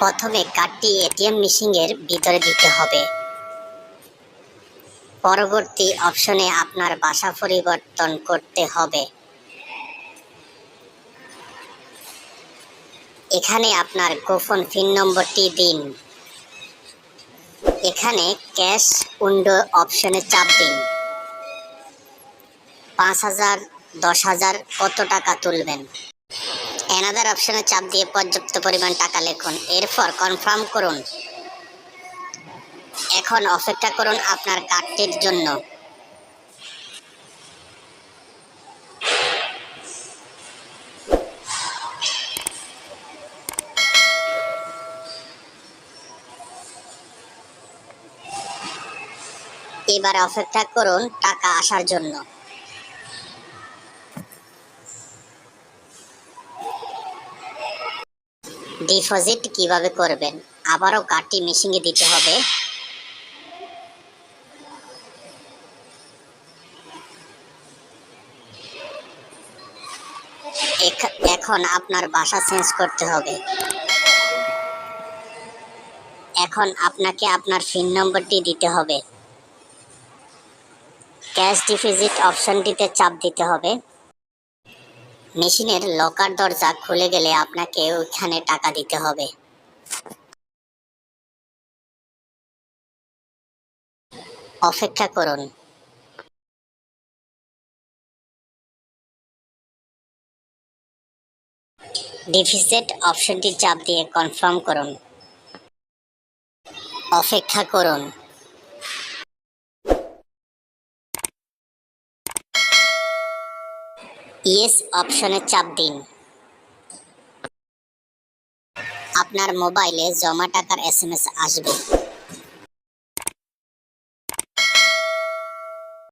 প্রথমে কার্ডটি এটিএম মেশিনের ভিতরে দিতে হবে। পরবর্তী অপশনে আপনার বাসা পরিবর্তন করতে হবে। এখানে আপনার গোপন পিন নম্বরটি দিন। এখানে ক্যাশ উইন্ডো অপশনে চাপ দিন। পাঁচ হাজার, দশ হাজার কত টাকা তুলবেন? অ্যানাদার অপশনে চাপ দিয়ে পর্যাপ্ত পরিমাণ টাকা লিখুন। এরপর কনফার্ম করুন। এখন অপেক্ষা করুন আপনার কার্ডটির জন্য। এবার অপেক্ষা করুন টাকা আসার জন্য। ডিপোজিট কীভাবে করবেন? আবারও কার্ডটি মেশিনে দিতে হবে। এখন আপনার বাসা চেঞ্জ করতে হবে। এখন আপনাকে আপনার ফিন নম্বরটি দিতে হবে। ক্যাশ ডিপোজিট অপশনটিতে চাপ দিতে হবে। মেশিনের লকার দরজা খুলে গেলে আপনাকে ওইখানে টাকা দিতে হবে। অপেক্ষা করুন। ডিফিসেট অপশনটি চাপ দিয়ে কনফার্ম করুন। অপেক্ষা করুন। ইয়েস অপশনে চাপ দিন। আপনার মোবাইলে জমা টাকার এস আসবে।